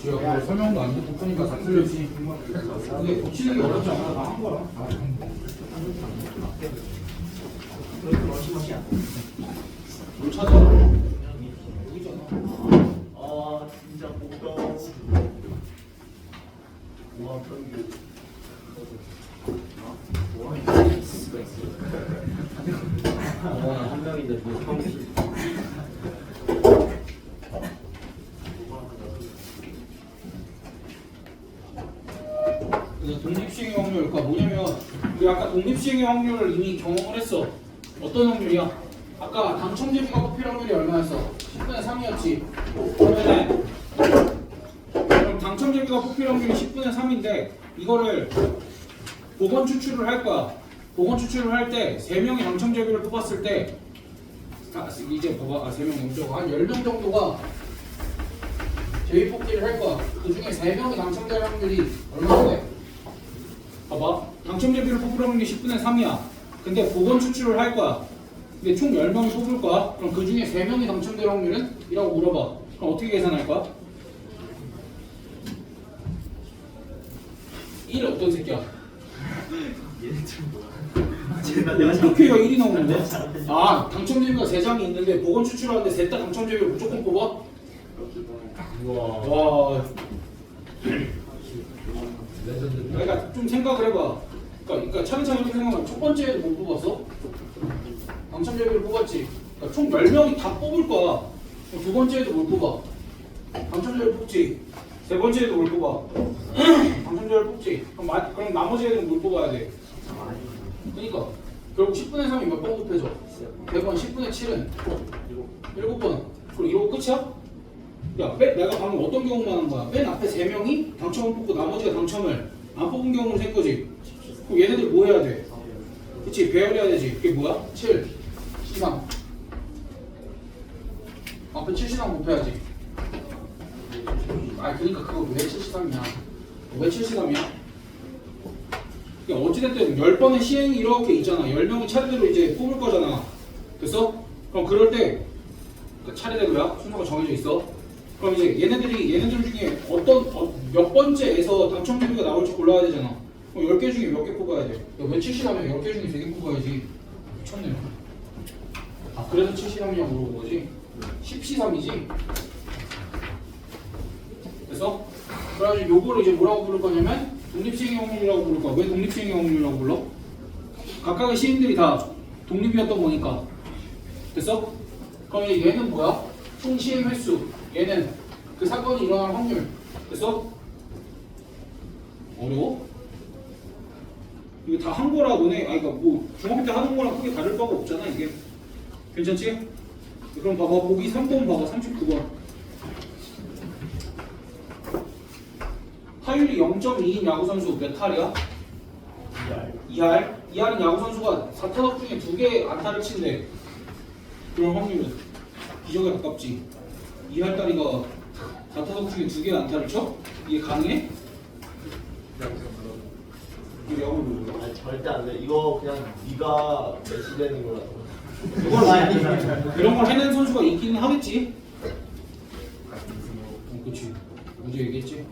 지금 설명도 안 듣고 푸니까 다 틀렸지. 근데 고치는 게 어렵지 않아. 다한 거야. 뭘 찾아? 아한 명인데 뭐 평균 그래서 독립시행의 확률, 그러니까 뭐냐면 우리 아까 독립시행의 확률을 이미 경험을 했어. 어떤 확률이야? 아까 당첨제비가 뽑힐 확률이 얼마였어? 10분의 3이었지. 그러면은 그럼 당첨제비가 뽑힐 확률이 10분의 3인데 이거를 보건 추출을 할 거야. 보건 추출을 할 때 3명이 당첨제비를 뽑았을 때 아, 이제 봐봐. 아, 3명 너무 적어. 한 10명 정도가 제비 뽑기를 할 거야. 그 중에 3명이 당첨될 확률이 얼마나 돼? 봐봐. 당첨제비를 뽑을 확률이 10분의 3이야. 근데 보건 추출을 할 거야. 근데 총 10명이 뽑을 거야. 그럼 그 중에 3명이 당첨될 확률은? 이라고 물어봐. 그럼 어떻게 계산할 거야? 1 어떤 새끼야? 제가 내가 어떻게 해야 1이 나오는데? 아, 당첨제비가 3장이 있는데 보건 추출하는데 셋 다 당첨제비를 무조건 뽑아? 우와 와. 그러니까 좀 생각을 해봐. 그러니까, 그러니까 차근차근 이렇게 생각하면 첫 번째에도 못 뽑았어? 당첨제비를 뽑았지. 그러니까 총 10명이 다 뽑을 거야. 두 번째에도 못 뽑아. 당첨제비를 뽑지. 세 번째에도 못 뽑아. 당첨제비를 뽑지. 그럼, 마, 그럼 나머지 애들은 못 뽑아야 돼. 그러니까 결국 10분의 3이 몇 번 곱해져? 100번 10분의 7은 7번. 그럼 이러고 끝이야? 야, 맨, 내가 방금 어떤 경우만 한 거야? 맨 앞에 세 명이 당첨을 뽑고 나머지가 당첨을 안 뽑은 경우를 센 거지. 그럼 얘네들 뭐 해야 돼? 그치, 배열해야 되지. 그게 뭐야? 7, 13. 앞에 7, 13 곱해야지. 아, 그니까 그거 왜 7, 13이야? 왜 7, 13이야? 그러니까 어찌됐든 10번의 시행이 이렇게 있잖아. 10명이 차례대로 이제 뽑을 거잖아. 됐어? 그럼 그럴 때, 그 차례대로야. 순서가 정해져 있어. 그럼 이제 얘네들이 얘네들 중에 어떤 어, 몇 번째에서 당첨제비가 나올지 골라야 되잖아. 그럼 10개 중에 몇 개 뽑아야 돼? 왜 70하면 10개 중에 3개 뽑아야지. 미쳤네. 아 그래서 70하냐고 물어본 거지? 10C3이지? 그래서 그래가지고 요거를 이제 뭐라고 부를 거냐면 독립시행의 확률이라고 부를 거야. 왜 독립시행의 확률이라고 불러? 각각의 시행들이 다 독립이었던 거니까. 됐어? 그럼 얘는 뭐야? 총 시행 횟수. 얘는 그 사건이 일어날 확률. 됐어? 어려워? 이거 다 한 거라 너네, 아, 그니까 뭐, 중학교 때 하는 거랑 크게 다를 바가 없잖아, 이게. 괜찮지? 그럼 봐봐, 보기 3번 봐봐, 39번. 타율이 0.2인 야구 선수 몇 할이야? 2할? 2할인 야구 선수가 4타석 중에 2개 안타를 친대. 그런 확률은 기적에 가깝지. 2할 다리가 4타석 중에 2개 안타를 쳐? 이게 가능해? 이거 야구를 몰라? 아 절대 안 돼 이거 그냥 네가 메시되는 거라서 이걸 이런 걸 해낸 선수가 있기는 하겠지. 어, 그치. 어제 얘기했지.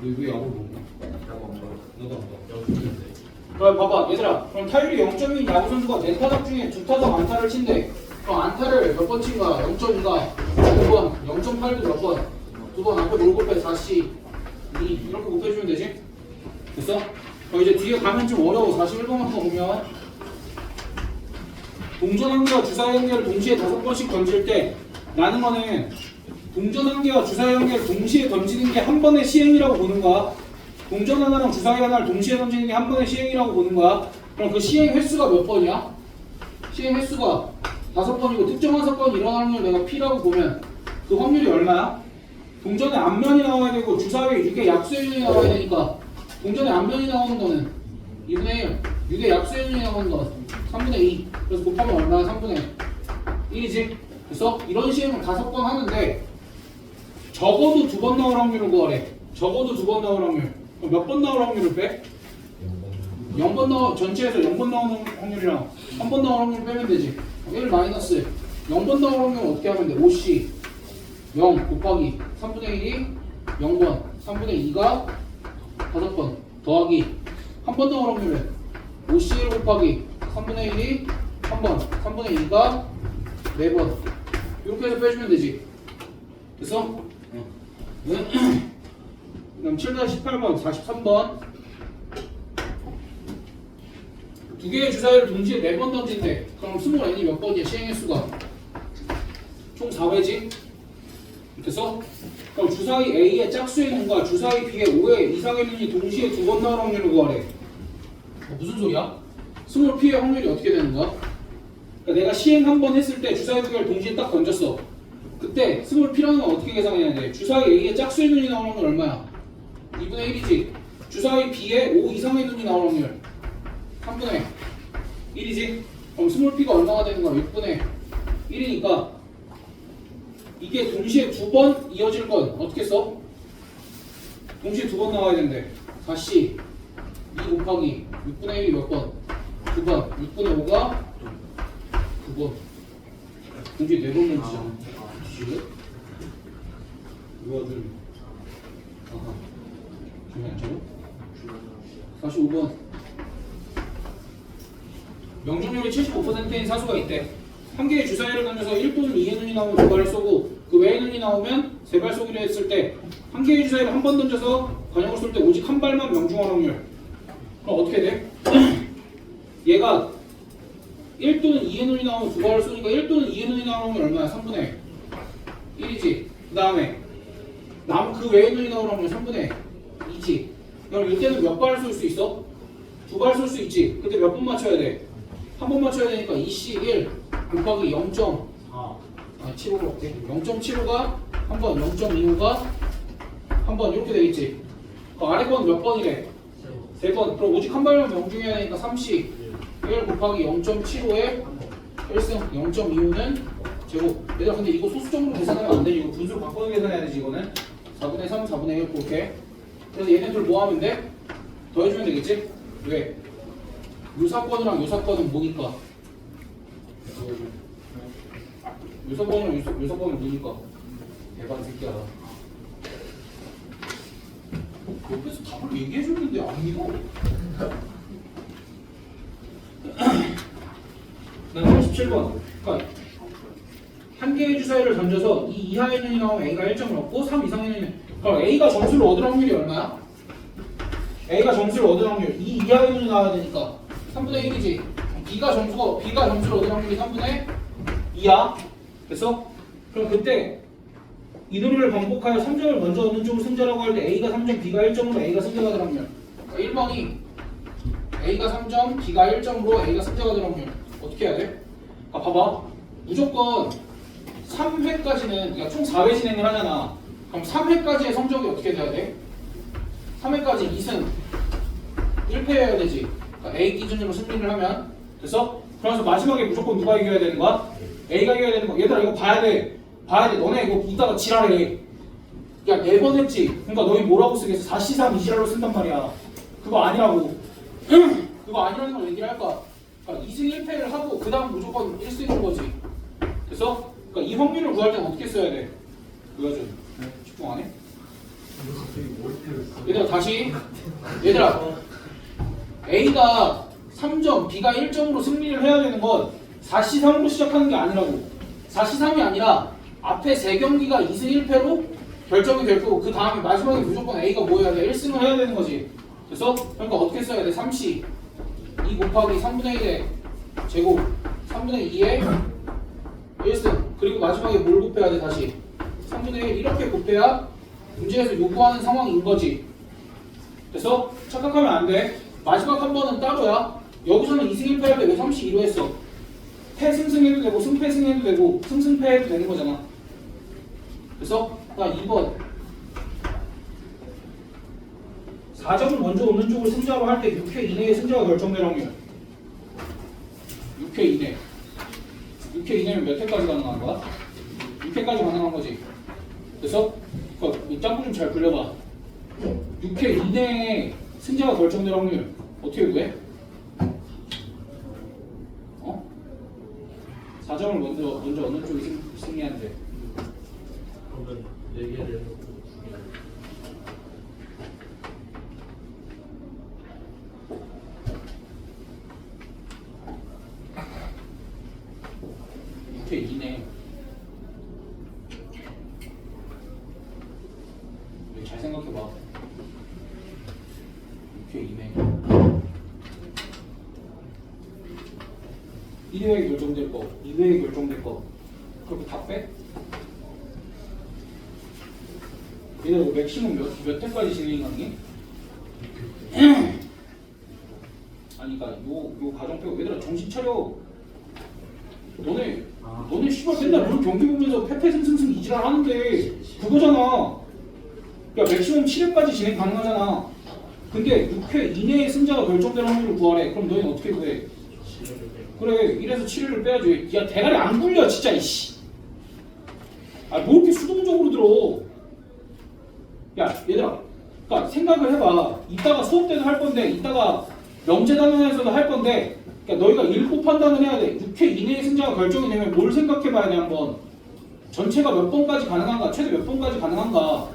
너왜 야구를 모르나? 나도 안 봐. 그럼 봐봐 얘들아 그럼 타율이 0.2인 야구 선수가 네 타석 중에 두 타석 안타를 친대 그럼 안타를 몇 번 친가 0.2가 두번 0.8도 몇 번? 두 번 앞에 롤 곱해 4시 2 이렇게 곱해주면 되지? 됐어? 그럼 이제 뒤에 가면 좀 어려워 41번부터 보면 동전 한 개와 주사위 한 개를 동시에 다섯 번씩 던질 때 나는 거는 동전 한 개와 주사위 한 개를 동시에 던지는 게 한 번의 시행이라고 보는 거야. 동전 하나랑 주사위 하나를 동시에 던지는 게 한 번의 시행이라고 보는 거야. 그럼 그 시행 횟수가 몇 번이야? 시행 횟수가 다섯 번이고 특정한 사건이 일어나는 걸 내가 P라고 보면 그 확률이 얼마야? 동전의 앞면이 나와야 되고 주사위 6의 약수연이 나와야 되니까 동전의 앞면이 나오는 거는 2분의 1, 6의 약수연이 나오는 거 3분의 2 그래서 곱하면 얼마야? 3분의 1이지? 그래서 이런 시행을 다섯 번 하는데 적어도 두 번 나올 확률을 구하래 적어도 두 번 나올 확률 그럼 몇 번 나올 확률을 빼? 0번 나오 전체에서 0번 나오는 확률이랑 한번 나올 확률 빼면 되지 1 마이너스 0번 나올 확률은 어떻게 하면 돼? 5C 0 곱하기 3분의 1이 0번 3분의 2가 5번 더하기 한 번더 확률은 5C1 곱하기 3분의 1이 3번. 3분의 2가 4번. 이렇게 해서 빼주면 되지. 됐어? 그럼 7-18번 43번. 두 개의 주사위를 동시에 4번 던진대. 그럼 스몰 n이 몇 번이야? 시행의 수가. 총 4회지. 됐어? 그럼 주사위 A의 짝수의 눈과 주사위 B의 5의 이상의 눈이 동시에 두 번 나올 확률을 구하래 어, 무슨 소리야? 스몰 P의 확률이 어떻게 되는 거야? 그러니까 내가 시행 한 번 했을 때 주사위 두 개를 동시에 딱 던졌어 그때 스몰 P라는 건 어떻게 계산해야 돼? 주사위 A의 짝수의 눈이 나오는 건 얼마야? 2분의 1이지 주사위 B의 5 이상의 눈이 나올 확률 3분의 1이지? 그럼 스몰 P가 얼마가 되는 거야? 6분의 1이니까 이게 동시에 두 번 이어질 건 어떻게 써? 동시에 두 번 나와야 된대 4C 2 곱하기 6분의 1이 몇 번? 2번 6분의 5가 9번 동시에 네번 던지잖아 지금? 누가 들 아하 중요한 점 45번 명중률이 75%인 사수가 있대. 한 개의 주사위를 던져서 1 또는 2의 눈이 나오면 두 발을 쏘고 그 외의 눈이 나오면 세 발 쏘기로 했을 때 한 개의 주사위를 한 번 던져서 관역을 쏠 때 오직 한 발만 명중할 확률. 그럼 어떻게 돼? 얘가 1 또는 2의 눈이 나오면 두 발을 쏘니까 1 또는 2의 눈이 나오는 게 얼마야? 3분의 1이지. 그 다음에 남그 외의 눈이 확률 3분의 2지. 그럼 이때는 몇 발을 쏠 수 있어? 두 발 쏠 수 있지. 근데 몇 번 맞춰야 돼? 한 번 맞춰야 되니까 2C 1 곱하기 0. 아, 75로 할게. 0.75가 한 번, 0.25가 한 번 이렇게 되겠지. 그 아래 건 몇 번이래? 세 번. 그럼 오직 한 발만 명중해야 되니까 3C 1 곱하기 0.75에 1승 0.25는 제곱. 얘들아 근데 이거 소수점으로 계산하면 안 되지. 이거 분수로 바꿔서 계산해야 되지 이거는. 4분의 3, 4분의 1 그렇게. 그래서 얘네들 뭐 하면 돼? 더해주면 되겠지? 왜? 요 사건이랑 요 사건은 뭐니까? 사- 요 사건은 뭐니까? 대박 새끼야. 옆에서 답을 얘기해줬는데 안 믿어? 난 37번. 그러니까 한 개의 주사위를 던져서 이 이하의 눈이 나오면 A가 1점을 얻고 3 이상의 눈이 그럼 A가 점수를 얻을 확률이 얼마야? A가 점수를 얻을 확률 2 이하의 눈이 나와야 되니까 3분의 1이지 B가 점수가 B가 점수를 얻을 확률이 3분의 2야? 됐어? 그럼 그때 이 논리를 반복하여 3점을 먼저 얻는 쪽을 승자라고 할 때 A가 3점, B가 1점으로 A가 승자가 될 확률 그러니까 1번이 A가 3점, B가 1점으로 A가 승자가 될 확률 어떻게 해야 돼? 아 봐봐. 무조건 3회까지는 그러니까 총 4회 진행을 하잖아. 그럼 3회까지의 성적이 어떻게 돼야 돼? 3회까지 2승. 1패여야 되지. 그러니까 A 기준으로 승리를 하면 됐어? 그래서 마지막에 무조건 누가 이겨야 되는 거야? A가 이겨야 되는 거야 얘들아 이거 봐야 돼. 봐야 돼. 너네 이거 이따가 지랄해. 야 네 번 했지? 그러니까 너희 뭐라고 쓰겠어? 4C3 이지랄로 쓴단 말이야. 그거 아니라고. 그거 아니라는 걸 얘기를 할까? 그러니까 2승 1패를 하고 그 다음 무조건 1승인 거지. 됐어? 그러니까 이 확률을 구할 때는 어떻게 써야 돼? 좀 집중 안 해? 얘들아 다시. 얘들아 A가 3점, B가 1점으로 승리를 해야 되는 건 4C3으로 시작하는 게 아니라고. 4C3이 아니라 앞에 3경기가 2승 1패로 결정이 될 거고 그 다음에 마지막에 무조건 A가 뭐 해야 돼? 1승을 해야 되는 거지. 됐어? 그러니까 어떻게 써야 돼? 3C 2 곱하기 3분의 1의 제곱 3분의 2의 1승. 그리고 마지막에 뭘 곱해야 돼 다시? 3분의 1 이렇게 곱해야 문제에서 요구하는 상황인 거지. 그래서 착각하면 안 돼. 마지막 한 번은 따로야 여기서는 2승 1패 할 때왜 32로 했어 패승승해도 되고 승패승해도 되고 승승패해도 되는 거잖아 그래서 나 2번 4점을 먼저 얻는 쪽을 승자로 할 때 6회 이내에 승자가 결정될 확률 6회 이내 6회 이내면 몇 회까지 가능한 거야? 6회까지 가능한 거지. 그래서 그 짬뽕 좀 잘 굴려봐. 6회 이내에 승자가 결정될 확률 어떻게 구해? 과정을 먼저 먼저 어느 쪽이 승, 승리한데. 그러면 네 개를 이렇게 이네. 잘 생각해봐. 이렇게 이네. 일요일 결정. 그렇게 다 빼? 얘들 뭐 맥시멈 몇, 몇 회까지 진행이 가능해? 아니, 그니까, 요, 요 과정 빼고, 얘들아, 정신 차려. 너네, 너네 씨발 맨날 롤 경기 보면서 패패승승승 이지랄 하는데, 그거잖아. 야, 맥시멈 7회까지 진행 가능하잖아. 근데 6회 이내에 승자가 결정되는 확률을 구하래. 그럼 너희는 어떻게 구해? 그래, 1에서 7회를 빼야지. 야, 대가리 안 굴려, 진짜, 이씨. 아, 뭐 이렇게 수동적으로 들어. 야, 얘들아. 그러니까 생각을 해봐. 이따가 수업 때도 할 건데, 이따가 명제 단원에서도 할 건데, 그러니까 너희가 일곱 판단을 해야 돼. 6회 이내의 승자가 결정이 되면 뭘 생각해 봐야 돼, 한번. 전체가 몇 번까지 가능한가, 최대 몇 번까지 가능한가.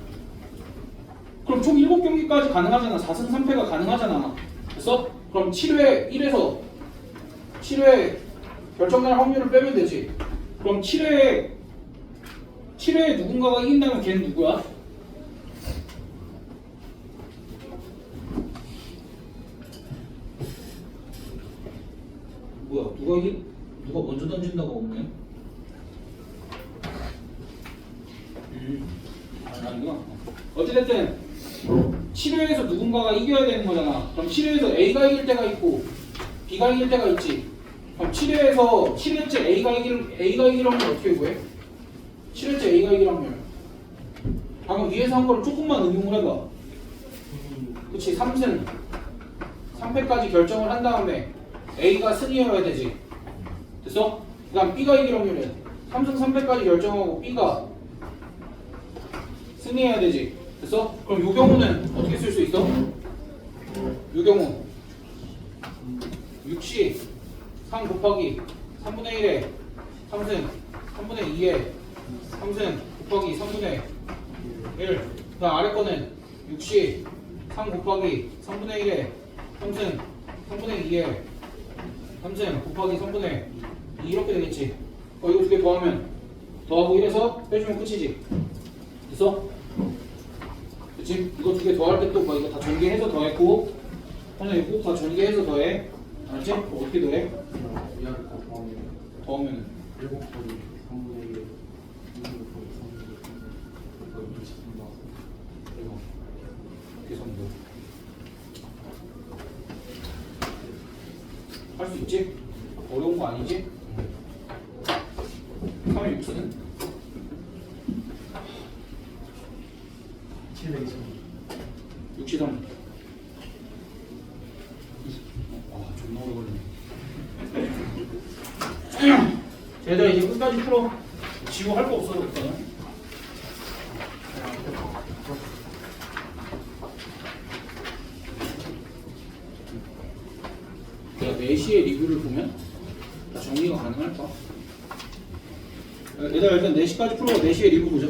그럼 총 7경기까지 가능하잖아. 4승 3패가 가능하잖아. 됐어? 그럼 7회 1에서 7회 결정날 확률을 빼면 되지. 그럼 7회에 7회에 누군가가 이긴다면 걔는 누구야? 뭐야? 누가 이기 누가 먼저 던진다고 없네? 음, 아, 아니구나. 어찌됐든 7회에서 누군가가 이겨야 되는 거잖아. 그럼 7회에서 A가 이길 때가 있고 B가 이길 때가 있지. 그럼 7회에서 7회째 A가 이길 A가 확률 어떻게 구해? 7회째 A가 이길 확률. 방금 위에서 한 거를 조금만 응용을 해봐. 그치 3승 3패까지 결정을 한 다음에 A가 승이어야 되지. 됐어? 그 다음 B가 이길 확률은 3승 3패까지 결정하고 B가 승리해야 되지. 됐어? 그럼 요 경우는 어떻게 쓸 수 있어? 요 경우 6시 3 곱하기 3분의 1에 3승 3분의 2에 3승 곱하기 3분의 1. 그 아래 거는 6시 3 곱하기 3분의 1에 3승 3분의 2에 3승 곱하기 3분의 2 이렇게 되겠지. 어, 이거 두 개 더하면 더하고 1에서 빼주면 끝이지. 됐어? 그치? 이거 두 개 더할 때 또 뭐 이거 다 전개해서 더했고 하나 이거 꼭다 전개해서 더해 알았지? 그럼 어떻게 더해? 포함해 더하면 일곱 번이 3분의 1 6분 곱하기 3분의 1 그러니까 23 나왔어 이거 계산도 할 수 있지? 어려운 거 아니지? 3의 6수는? 7회 2 육시점 아 존나 오래 걸리네 얘들아 이제 끝까지 풀어 지고 할 거 없어 그랬잖아 내가 4시에 리뷰를 보면 정리가 가능할까? 얘들아 일단 4시까지 풀어 4시에 리뷰 보자